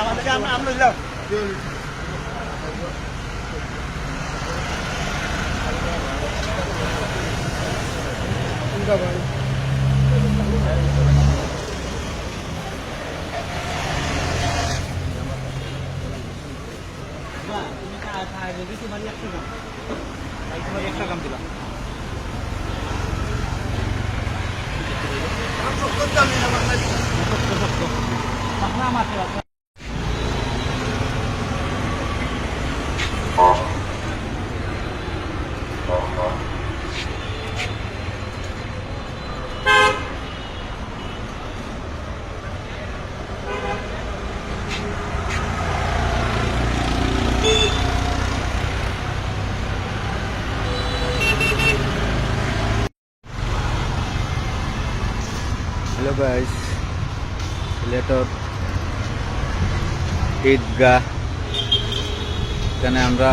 আমাদেরকে আমরা আলহামদুলিল্লাহ तुम्हारी एक्स्ट्रा काम तुम्हारी एक्स्ट्रा काम दिला আপনার মাসে আছে হ্যালো গাইস, সিলেটর ঈদগাহ। এখানে আমরা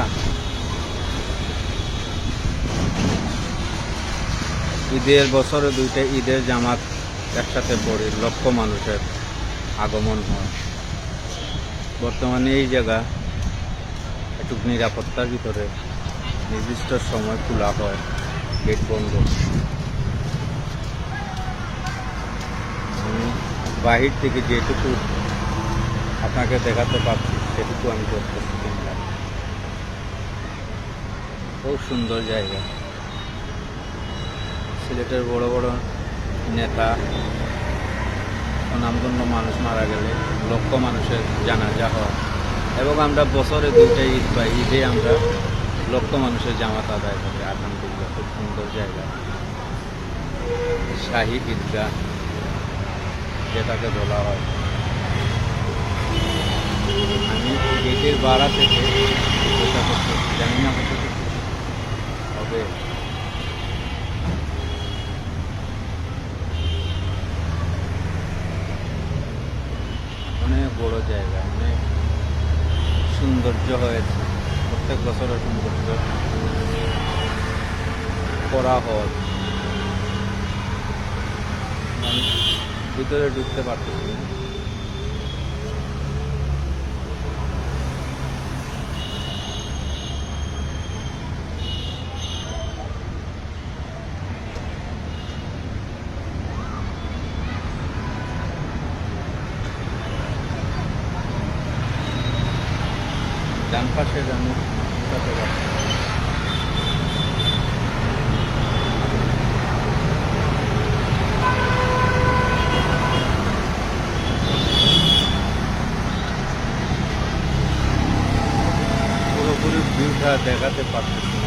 ঈদের বছরে দুইটা ঈদের জামাত একসাথে পড়ি, লক্ষ মানুষের আগমন হয়। বর্তমানে এই জায়গা একটু নিরাপত্তার ভিতরে নির্দিষ্ট সময় খোলা হয়, গেট বন্ধ আমি বাহির থেকে যেটুকু আপনাকে দেখাতে পারছি, সেটুকু আমি করতেছি খুব সুন্দর জায়গা। সিলেটের বড় বড় নেতা নামধন্য মানুষ মারা গেলে, লক্ষ মানুষের জানাজা হয়। এবং আমরা বছরে দুইটা ঈদ পাই ঈদে আমরা লক্ষ মানুষের জামাত আদায় করি। আলহামদুলিল্লাহ, খুব সুন্দর জায়গা। শাহী ঈদগাহ। যেটাকে বলা হয়। আমি গেটের বাড়া থেকে চেষ্টা করতেছি জানি না হবে অনেক বড় জায়গা, অনেক সৌন্দর্য হয়েছে। প্রত্যেক বছরের সৌন্দর্য করা হয় ভিতরে ঢুকতে পারতেছি না। ডান পাশে আমি ঢুকাতে পারছি না। পুরোপুরি ভিউটা দেখাতে পারতেছি